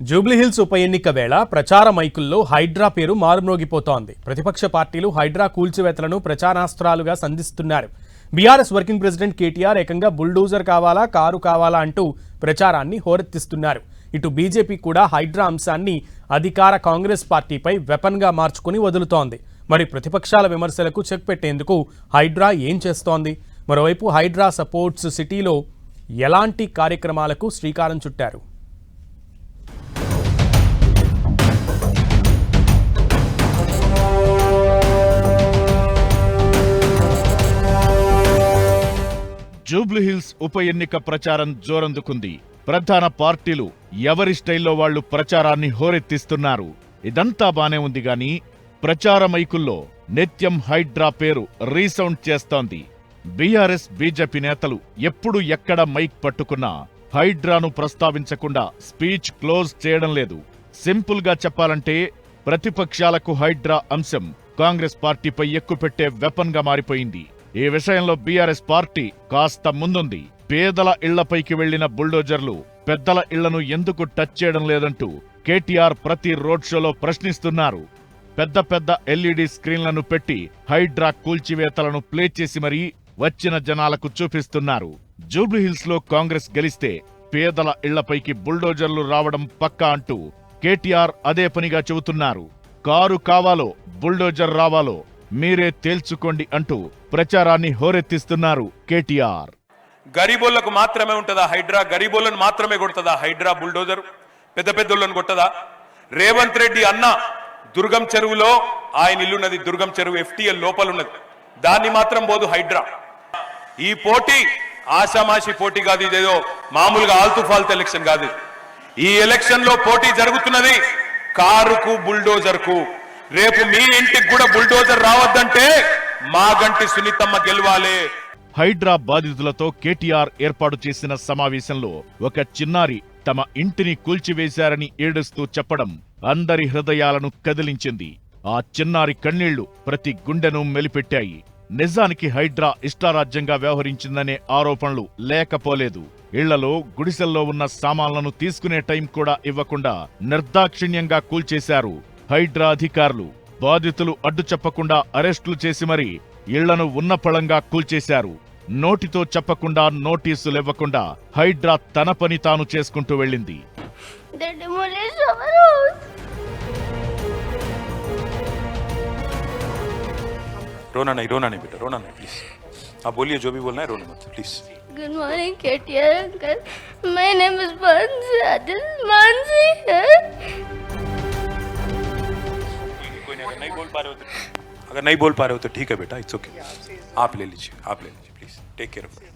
జూబ్లీహిల్స్ ఉప ఎన్నిక వేళ ప్రచార మైకుల్లో హైడ్రా పేరు మారుమ్రోగిపోతోంది. ప్రతిపక్ష పార్టీలు హైడ్రా కూల్చివేతలను ప్రచారాస్త్రాలుగా సంధిస్తున్నారు. బీఆర్ఎస్ వర్కింగ్ ప్రెసిడెంట్ కేటీఆర్ ఏకంగా బుల్డోజర్ కావాలా కారు కావాలా అంటూ ప్రచారాన్ని హోరెత్తిస్తున్నారు. ఇటు బీజేపీ కూడా హైడ్రా అంశాన్ని అధికార కాంగ్రెస్ పార్టీపై వెపన్గా మార్చుకుని వదులుతోంది. మరి ప్రతిపక్షాల విమర్శలకు చెక్ పెట్టేందుకు హైడ్రా ఏం చేస్తోంది? మరోవైపు హైడ్రా సపోర్ట్స్ సిటీలో ఎలాంటి కార్యక్రమాలకు శ్రీకారం చుట్టారు? జూబ్లీహిల్స్ ఉప ఎన్నిక ప్రచారం జోరందుకుంది. ప్రధాన పార్టీలు ఎవరి స్టైల్లో వాళ్ళు ప్రచారాన్ని హోరెత్తిస్తున్నారు? ఇదంతా బానే ఉంది గాని ప్రచార మైకుల్లో నిత్యం హైడ్రా పేరు రీసౌండ్ చేస్తోంది. బీఆర్ఎస్ బీజేపీ నేతలు ఎప్పుడు ఎక్కడ మైక్ పట్టుకున్నా హైడ్రాను ప్రస్తావించకుండా స్పీచ్ క్లోజ్ చేయడం లేదు. సింపుల్గా చెప్పాలంటే ప్రతిపక్షాలకు హైడ్రా అంశం కాంగ్రెస్ పార్టీపై ఎక్కుపెట్టే వెపన్గా మారిపోయింది. ఈ విషయంలో బీఆర్ఎస్ పార్టీ కాస్త ముందుంది. పేదల ఇళ్ళపైకి వెళ్ళిన బుల్డోజర్లు పెద్దల ఇళ్ళను ఎందుకు టచ్ చేయడం లేదంటూ కేటీఆర్ ప్రతి రోడ్ షోలో ప్రశ్నిస్తున్నారు. పెద్ద పెద్ద ఎల్ఈడి స్క్రీన్లను పెట్టి హైడ్రా కూల్చివేతలను ప్లే చేసి మరీ వచ్చిన జనాలకు చూపిస్తున్నారు. జూబ్లీహిల్స్లో కాంగ్రెస్ గెలిస్తే పేదల ఇళ్ళపైకి బుల్డోజర్లు రావడం పక్కా అంటూ కేటీఆర్ అదే పనిగా చెబుతున్నారు. కారు కావాలో బుల్డోజర్ రావాలో మీరే తేల్చుకోండి అంటూ ప్రచారాన్ని హోరెత్తిస్తున్నారు కేటీఆర్. గరీబోళ్ళకు మాత్రమే ఉంటుందా హైడ్రా? గరీబోళ్ళను మాత్రమే కొడుతుందా హైడ్రా బుల్డోజర్? పెద్ద పెద్దోళ్ళను కొట్టదా? రేవంత్ రెడ్డి అన్న దుర్గం చెరువులో ఆయన ఇల్లున్నది దుర్గం చెరువు ఎఫ్టీఎల్ లోపల ఉన్నది దాన్ని మాత్రం పోదు హైడ్రా. ఈ పోటీ ఆషామాషి పోటీ కాదు ఇదేదో మామూలుగా ఆల్తుఫాల్త్ ఎలక్షన్ కాదు. ఈ ఎలక్షన్లో పోటీ జరుగుతున్నది కారుకు బుల్డోజర్కు. రేపు మీ ఇంటికి కూడా బుల్డోజర్ రావద్దంటే మా గంటి సునీతమ్మ గెలవాలి. హైడ్రా బాధితులతో కేటీఆర్ ఏర్పాటు చేసిన సమావేశంలో ఒక చిన్నారి తమ ఇంటిని కూల్చివేశారని ఏడుస్తూ చెప్పడం అందరి హృదయాలను కదిలించింది. ఆ చిన్నారి కన్నీళ్ళు ప్రతి గుండెను మెలిపెట్టాయి. నిజానికి హైడ్రా ఇష్టారాజ్యంగా వ్యవహరించిందనే ఆరోపణలు లేకపోలేదు. ఇళ్ళలో గుడిసెల్లో ఉన్న సామాన్లను తీసుకునే టైం కూడా ఇవ్వకుండా నిర్దాక్షిణ్యంగా కూల్చేశారు. హైడ్రా అధికారులు బాధితులు అడ్డు చెప్పకుండా అరెస్టులు చేసి మరీ ఇళ్లను ఉన్నపళంగా కూల్చేశారు నోటితో చెప్పకుండా నోటీసులివ్వకుండా హైడ్రా తన పని తాను చేసుకుంటూ వెళ్ళింది They demolished our house. रोना नहीं रोना नहीं बेटा रोना नहीं प्लीज आप बोलिए जो भी बोलना है रोना मत please Good morning, KTR uncle. My name is Mansi. This is Mansi. कोई नहीं अगर नहीं बोल पा रहे हो तो अगर नहीं बोल पा रहे हो तो ठीक है बेटा इट्स ओके आप ले लीजिए आप ले लीजिए please take care of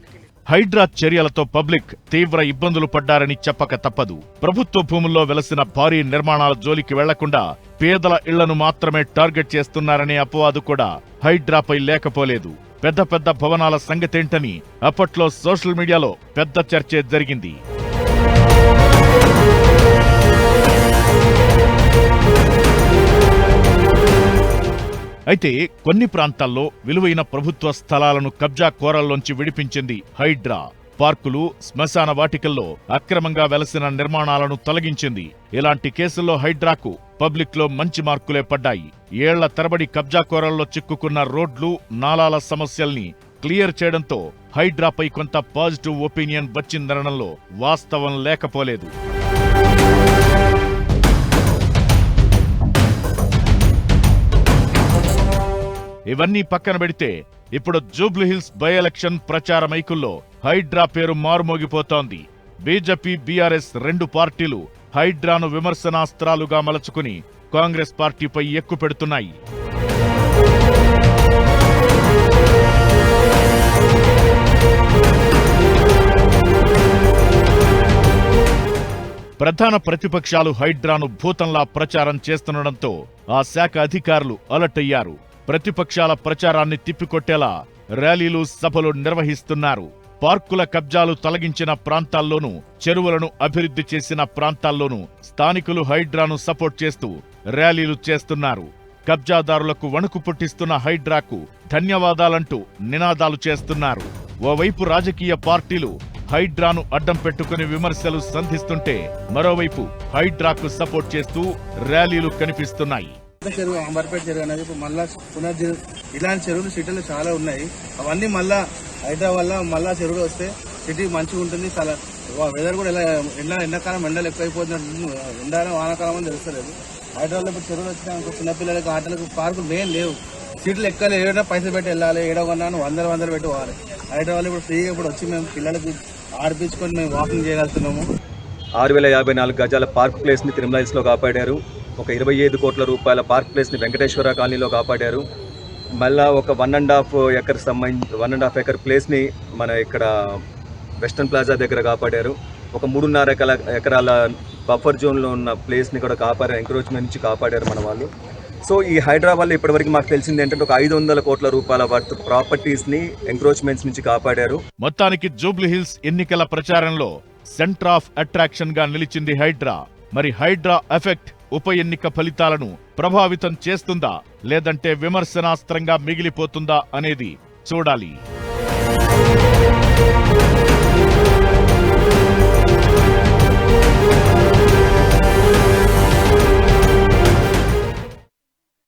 Hydraa చర్యలతో పబ్లిక్ తీవ్ర ఇబ్బందులు పడ్డారని చెప్పక తప్పదు ప్రభుత్వ భూముల్లో వెలసిన భారీ నిర్మాణాల జోలికి వెళ్లకుండా పేదల ఇళ్లను మాత్రమే టార్గెట్ చేస్తున్నారనే అపవాదు కూడా హైడ్రాపై లేకపోలేదు పెద్ద పెద్ద భవనాల సంగతేంటని అప్పట్లో సోషల్ మీడియాలో పెద్ద చర్చే జరిగింది అయితే కొన్ని ప్రాంతాల్లో విలువైన ప్రభుత్వ స్థలాలను కబ్జా కోరల్లోంచి విడిపించింది హైడ్రా. పార్కులు శ్మశాన వాటికల్లో అక్రమంగా వెలసిన నిర్మాణాలను తొలగించింది. ఇలాంటి కేసుల్లో హైడ్రాకు పబ్లిక్లో మంచి మార్కులే పడ్డాయి. ఏళ్ళ తరబడి కబ్జా కోరల్లో చిక్కుకున్న రోడ్లు నాలాల సమస్యల్ని క్లియర్ చేయడంతో హైడ్రాపై కొంత పాజిటివ్ ఒపీనియన్ వచ్చిందనడంలో వాస్తవం లేకపోలేదు. ఇవన్నీ పక్కన పెడితే ఇప్పుడు జూబ్లీహిల్స్ బై ఎలక్షన్ ప్రచార మైకుల్లో హైడ్రా పేరు మారుమోగిపోతోంది. బీజేపీ బీఆర్ఎస్ రెండు పార్టీలు హైడ్రాను విమర్శనాస్త్రాలుగా మలచుకుని కాంగ్రెస్ పార్టీపై ఎక్కుపెడుతున్నాయి ప్రధాన ప్రతిపక్షాలు హైడ్రాను భూతంలా ప్రచారం చేస్తుండటంతో ఆ శాఖ అధికారులు అలర్ట్ అయ్యారు. ప్రతిపక్షాల ప్రచారాన్ని తిప్పికొట్టేలా ర్యాలీలు సభలు నిర్వహిస్తున్నారు. పార్కుల కబ్జాలు తొలగించిన ప్రాంతాల్లోనూ చెరువులను అభివృద్ధి చేసిన ప్రాంతాల్లోనూ స్థానికులు హైడ్రాను సపోర్ట్ చేస్తూ ర్యాలీలు చేస్తున్నారు. కబ్జాదారులకు వణుకు పుట్టిస్తున్న హైడ్రాకు ధన్యవాదాలంటూ నినాదాలు చేస్తున్నారు. ఓవైపు రాజకీయ పార్టీలు హైడ్రాను అడ్డం పెట్టుకుని విమర్శలు సంధిస్తుంటే మరోవైపు హైడ్రాకు సపోర్ట్ చేస్తూ ర్యాలీలు కనిపిస్తున్నాయి. చెరువు అంబర్పేట చెరువు అనేది ఇప్పుడు మళ్ళా పునర్జీ ఇలాంటి చెరువులు సిటీలో చాలా ఉన్నాయి. అవన్నీ మళ్ళా హైదరాబాద్లో మళ్ళా చెరువులు వస్తే సిటీ మంచిగా ఉంటుంది. చాలా వెదర్ కూడా ఎలా ఎండ ఎండాకాలం ఎండలు ఎక్కువైపోతుంది ఎండాకాలం వానాకాలం అని తెలుస్తలేదు. హైదరాబాద్లో ఇప్పుడు చెరువులు వచ్చినాక చిన్నపిల్లలకి ఆటలకు పార్కులు మెయిన్ లేవు. సీట్లు ఎక్కాలి ఏడైనా పైసలు పెట్టి వెళ్ళాలి ఏడో కొన్నాను వందలు వందలు పెట్టి పోవాలి. హైదరాబాద్ ఇప్పుడు ఫ్రీగా ఇప్పుడు వచ్చి మేము పిల్లలకి ఆడిపించుకొని మేము వాకింగ్ చేయగలుగుతున్నాము. ఆరు వేల యాభై నాలుగు గజాల పార్క్ ప్లేస్ని తిరుమల హిల్స్లో కాపాడారు. ఒక ఇరవై ఐదు కోట్ల రూపాయల పార్క్ ప్లేస్ని వెంకటేశ్వర కాలనీలో కాపాడారు. మళ్ళా ఒక వన్ అండ్ హాఫ్ ఎకర్ సంబంధించి వన్ అండ్ హాఫ్ ఎకర్ ప్లేస్ని మన ఇక్కడ వెస్టర్న్ ప్లాజా దగ్గర కాపాడారు. ఒక మూడున్నర ఎకర ఎకరాల బఫర్ జోన్లో ఉన్న ప్లేస్ని కూడా కాపాడారు ఎంక్రోచ్మెంట్ నుంచి కాపాడారు మన వాళ్ళు. సో ఈ హైదరాబాద్లో ఇప్పటివరకు మాకు తెలిసింది ఏంటంటే ఒక ఐదు వందల కోట్ల రూపాయల వర్త్ ప్రాపర్టీస్ని ఎంక్రోచ్మెంట్స్ నుంచి కాపాడారు. మొత్తానికి జూబ్లీ హిల్స్ ఎన్నికల ప్రచారంలో సెంటర్ ఆఫ్ అట్రాక్షన్గా నిలిచింది హైడ్రా. మరి హైడ్రా ఎఫెక్ట్ ఉప ఎన్నిక ఫలితాలను ప్రభావితం చేస్తుందా లేదంటే విమర్శనాస్త్రంగా మిగిలిపోతుందా అనేది చూడాలి.